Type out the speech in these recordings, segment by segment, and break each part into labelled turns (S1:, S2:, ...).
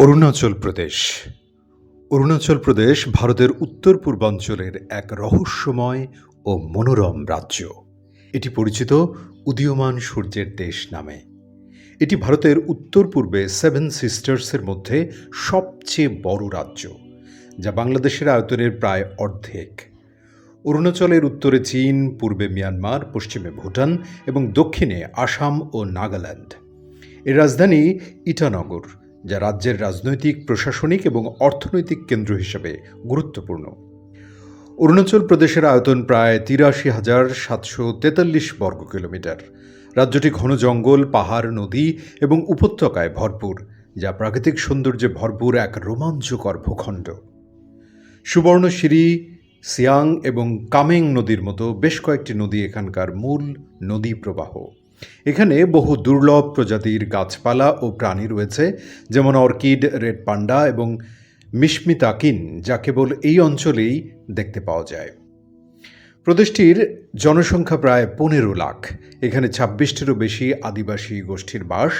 S1: অরুণাচল প্রদেশ। অরুণাচল প্রদেশ ভারতের উত্তর পূর্বাঞ্চলের এক রহস্যময় ও মনোরম রাজ্য। এটি পরিচিত উদীয়মান সূর্যের দেশ নামে। এটি ভারতের উত্তর পূর্বে সেভেন সিস্টার্সের মধ্যে সবচেয়ে বড় রাজ্য, যা বাংলাদেশের আয়তনের প্রায় অর্ধেক। অরুণাচলের উত্তরে চীন, পূর্বে মিয়ানমার, পশ্চিমে ভুটান এবং দক্ষিণে আসাম ও নাগাল্যান্ড। এর রাজধানী ইটানগর। যা রাজ্যের রাজনৈতিক, প্রশাসনিক এবং অর্থনৈতিক কেন্দ্র হিসেবে গুরুত্বপূর্ণ। অরুণাচল প্রদেশের আয়তন প্রায় তিরাশি হাজার সাতশো তেতাল্লিশ বর্গ কিলোমিটার। রাজ্যটি ঘন জঙ্গল, পাহাড়, নদী এবং উপত্যকায় ভরপুর, যা প্রাকৃতিক সৌন্দর্যে ভরপুর এক রোমাঞ্চকর ভূখণ্ড। সুবর্ণশিরি, সিয়াং এবং কামেং নদীর মতো বেশ কয়েকটি নদী এখানকার মূল নদী প্রবাহ। এখানে বহু দুর্লভ প্রজাতির গাছপালা ও প্রাণী রয়েছে, যেমন অর্কিড, রেড পান্ডা এবং মিশমিতাকিন যা কেবল এই অঞ্চলেই দেখতে পাওয়া যায়। প্রদেশটির জনসংখ্যা প্রায় পনেরো লাখ, এখানে ছাব্বিশটিরও বেশি আদিবাসী গোষ্ঠীর বাস।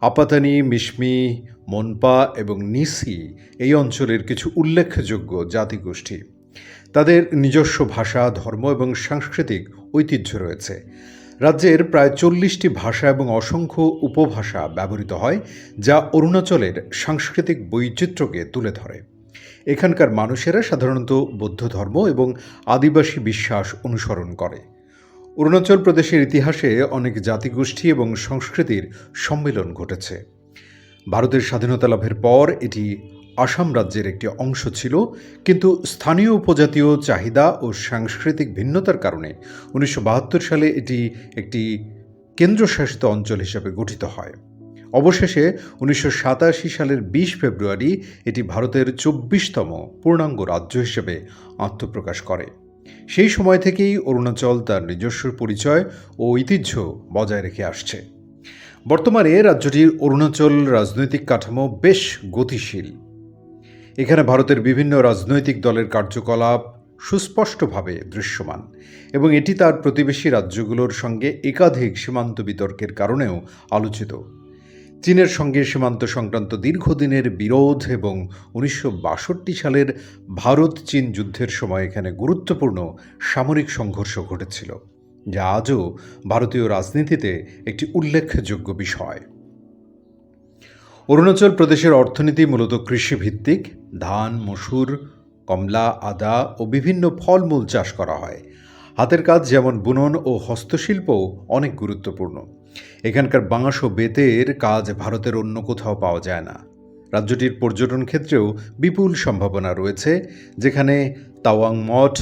S1: আপাতানি, মিশমি, মনপা এবং নিসি এই অঞ্চলের কিছু উল্লেখযোগ্য জাতিগোষ্ঠী। তাদের নিজস্ব ভাষা, ধর্ম এবং সাংস্কৃতিক ঐতিহ্য রয়েছে। রাজ্যের প্রায় চল্লিশটি ভাষা এবং অসংখ্য উপভাষা ব্যবহৃত হয়, যা অরুণাচলের সাংস্কৃতিক বৈচিত্র্যকে তুলে ধরে। এখানকার মানুষেরা সাধারণত বৌদ্ধ ধর্ম এবং আদিবাসী বিশ্বাস অনুসরণ করে। অরুণাচল প্রদেশের ইতিহাসে অনেক জাতিগোষ্ঠী এবং সংস্কৃতির সম্মেলন ঘটেছে। ভারতের স্বাধীনতা লাভের পর এটি আসাম রাজ্যের একটি অংশ ছিল, কিন্তু স্থানীয় উপজাতীয় চাহিদা ও সাংস্কৃতিক ভিন্নতার কারণে উনিশশো বাহাত্তর সালে এটি একটি কেন্দ্রশাসিত অঞ্চল হিসেবে গঠিত হয়। অবশেষে উনিশশো সাতাশি সালের বিশ ফেব্রুয়ারি এটি ভারতের চব্বিশতম পূর্ণাঙ্গ রাজ্য হিসেবে আত্মপ্রকাশ করে। সেই সময় থেকেই অরুণাচল তার নিজস্ব পরিচয় ও ঐতিহ্য বজায় রেখে আসছে। বর্তমানে রাজ্যটির অরুণাচল রাজনৈতিক কাঠামো বেশ গতিশীল। এখানে ভারতের বিভিন্ন রাজনৈতিক দলের কার্যকলাপ সুস্পষ্টভাবে দৃশ্যমান এবং এটি তার প্রতিবেশী রাজ্যগুলোর সঙ্গে একাধিক সীমান্ত বিতর্কের কারণেও আলোচিত। চীনের সঙ্গে সীমান্ত সংক্রান্ত দীর্ঘদিনের বিরোধ এবং উনিশশো বাষট্টি সালের ভারত চীন যুদ্ধের সময় এখানে গুরুত্বপূর্ণ সামরিক সংঘর্ষ ঘটেছিল, যা আজও ভারতীয় রাজনীতিতে একটি উল্লেখযোগ্য বিষয়। অরুণাচল প্রদেশের অর্থনীতি মূলত কৃষিভিত্তিক। ধান, মসুর, কমলা, আদা ও বিভিন্ন ফলমূল চাষ করা হয়। হাতের কাজ যেমন বুনন ও হস্তশিল্পও অনেক গুরুত্বপূর্ণ। এখানকার বাঁশ ও বেতের কাজ ভারতের অন্য কোথাও পাওয়া যায় না। রাজ্যটির পর্যটন ক্ষেত্রেও বিপুল সম্ভাবনা রয়েছে, যেখানে তাওয়াং মঠ,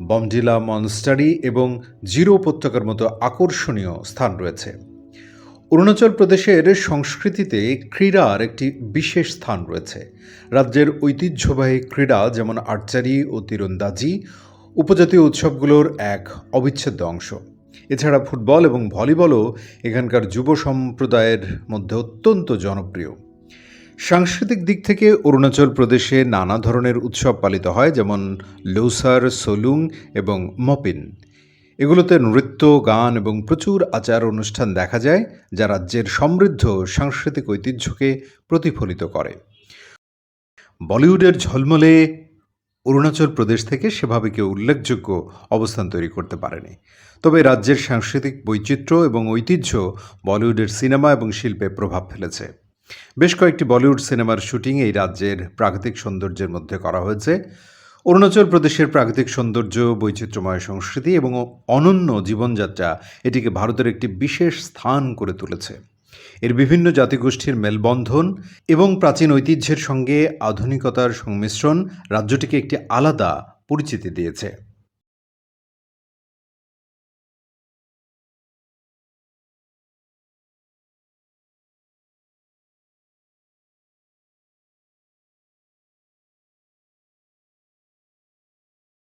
S1: বমডিলা মনস্টারি এবং জিরো উপত্যকার মতো আকর্ষণীয় স্থান রয়েছে। অরুণাচল প্রদেশের সংস্কৃতিতে ক্রীড়ার একটি বিশেষ স্থান রয়েছে। রাজ্যের ঐতিহ্যবাহী ক্রীড়া যেমন আর্চারি ও তীরন্দাজি, উপজাতীয় উৎসবগুলোর এক অবিচ্ছেদ্য অংশ। এছাড়া ফুটবল এবং ভলিবলও এখানকার যুব সম্প্রদায়ের মধ্যে অত্যন্ত জনপ্রিয়। সাংস্কৃতিক দিক থেকে অরুণাচল প্রদেশে নানা ধরনের উৎসব পালিত হয়, যেমন লৌসার, সোলুং এবং মপিন। এগুলোতে নৃত্য, গান এবং প্রচুর আচার অনুষ্ঠান দেখা যায়, যা রাজ্যের সমৃদ্ধ সাংস্কৃতিক ঐতিহ্যকে প্রতিফলিত করে। বলিউডের ঝলমলে অরুণাচল প্রদেশ থেকে সেভাবে কেউ উল্লেখযোগ্য অবস্থান তৈরি করতে পারেনি। তবে রাজ্যের সাংস্কৃতিক বৈচিত্র্য এবং ঐতিহ্য বলিউডের সিনেমা এবং শিল্পে প্রভাব ফেলেছে। বেশ কয়েকটি বলিউড সিনেমার শুটিং এই রাজ্যের প্রাকৃতিক সৌন্দর্যের মধ্যে করা হয়েছে। অরুণাচল প্রদেশের প্রাকৃতিক সৌন্দর্য, বৈচিত্র্যময় সংস্কৃতি এবং অনন্য জীবনযাত্রা এটিকে ভারতের একটি বিশেষ স্থান করে তুলেছে। এর বিভিন্ন জাতিগোষ্ঠীর মেলবন্ধন এবং প্রাচীন ঐতিহ্যের সঙ্গে আধুনিকতার সংমিশ্রণ রাজ্যটিকে একটি আলাদা পরিচিতি দিয়েছে।